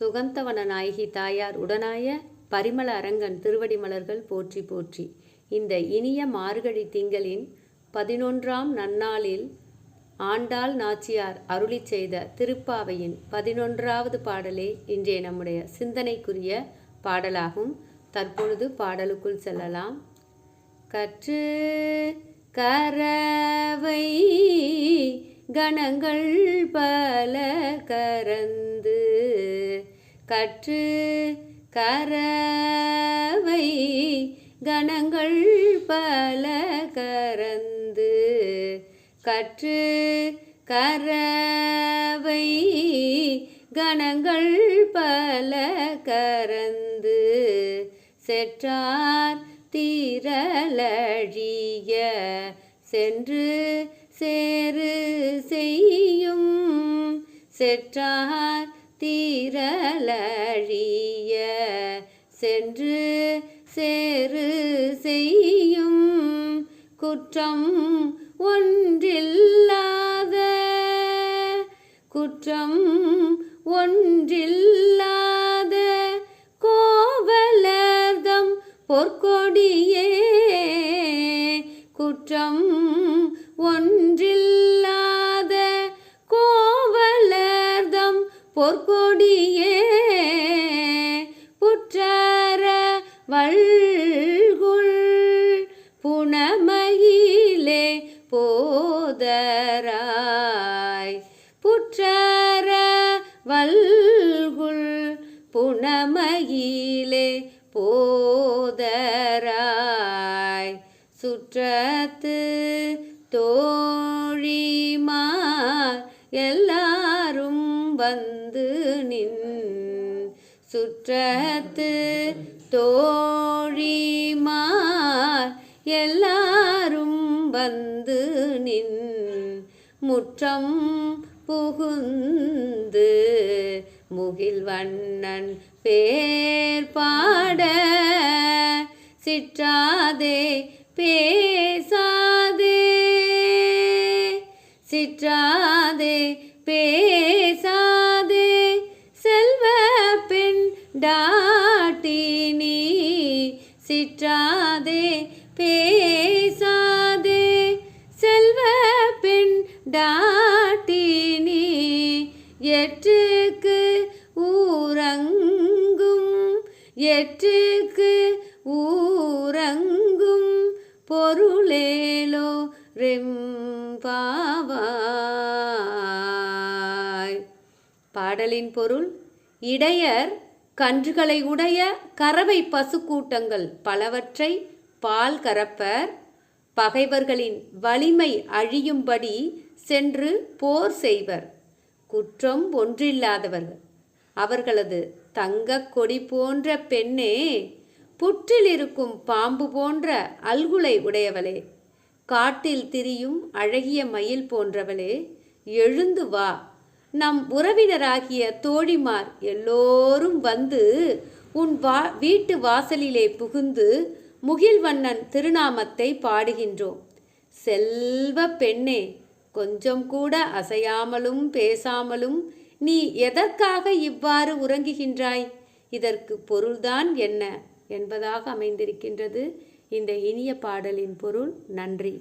சுகந்தவன நாயகி தாயார் உடனாய பரிமள அரங்கன் திருவடி மலர்கள் போற்றி போற்றி. இந்த இனிய மார்கழி திங்களின் பதினொன்றாம் நன்னாளில் ஆண்டாள் நாச்சியார் அருளி செய்த திருப்பாவையின் பதினொன்றாவது பாடலே இன்றைய நம்முடைய சிந்தனைக்குரிய பாடலாகும். தற்பொழுது பாடலுக்குள் செல்லலாம். கற்று கரவை கணங்கள் பல கரந்து கற்று கரவை கணங்கள் பல கரந்து கற்று கரவை கணங்கள் பல கரந்து செற்றார் தீரலழிய சென்று சேரு செய்யும் செற்றார் தீரலழிய சென்று சேரு செய்யும் குற்றம் ஒன்றில்லாத குற்றம் ஒன்றில்லாத கோவலர்தம் பொற்கொடியே குற்றம் பொற்கொடியே புற்றர வல்குள் புனமையிலே போதராய். புற்றர வல்குள் புனமையிலே போதராய். சுற்றத்து தோ வந்து நின் சுற்றத்து தோழிமார் எல்லாரும் வந்து நின் முற்றம் புகுந்து முகில் வண்ணன் பேர் பாட சிற்றாதே பேசாதே. சிற்றாதே பேசா சிற்றாதே பேசாதே. செல்வ பெண் டாட்டினி எற்றுக்கு ஊரங்கும் எற்றுக்கு ஊரங்கும். பொருளேலோ ரெம்பாவாய். பாடலின் பொருள் இடையர் கன்றுகளை உடைய கறவை பசுக்கூட்டங்கள் பலவற்றை பால் கறப்பர். பகைவர்களின் வலிமை அழியும்படி சென்று போர் செய்வர். குற்றம் ஒன்றில்லாதவர்கள். அவர்களது தங்கக் கொடி போன்ற பெண்ணே புற்றில் இருக்கும் பாம்பு போன்ற அல்குலை உடையவளே காட்டில் திரியும் அழகிய மயில் போன்றவளே எழுந்து வா. நம் உறவினராகிய தோழிமார் எல்லோரும் வந்து உன் வா வீட்டு வாசலிலே புகுந்து முகில்வண்ணன் திருநாமத்தை பாடுகின்றோம். செல்வ பெண்ணே கொஞ்சம் கூட அசையாமலும் பேசாமலும் நீ எதற்காக இவ்வாறு உறங்குகின்றாய்? இதற்கு பொருள்தான் என்ன என்பதாக அமைந்திருக்கின்றது. இந்த இனிய பாடலின் பொருள் நன்றி.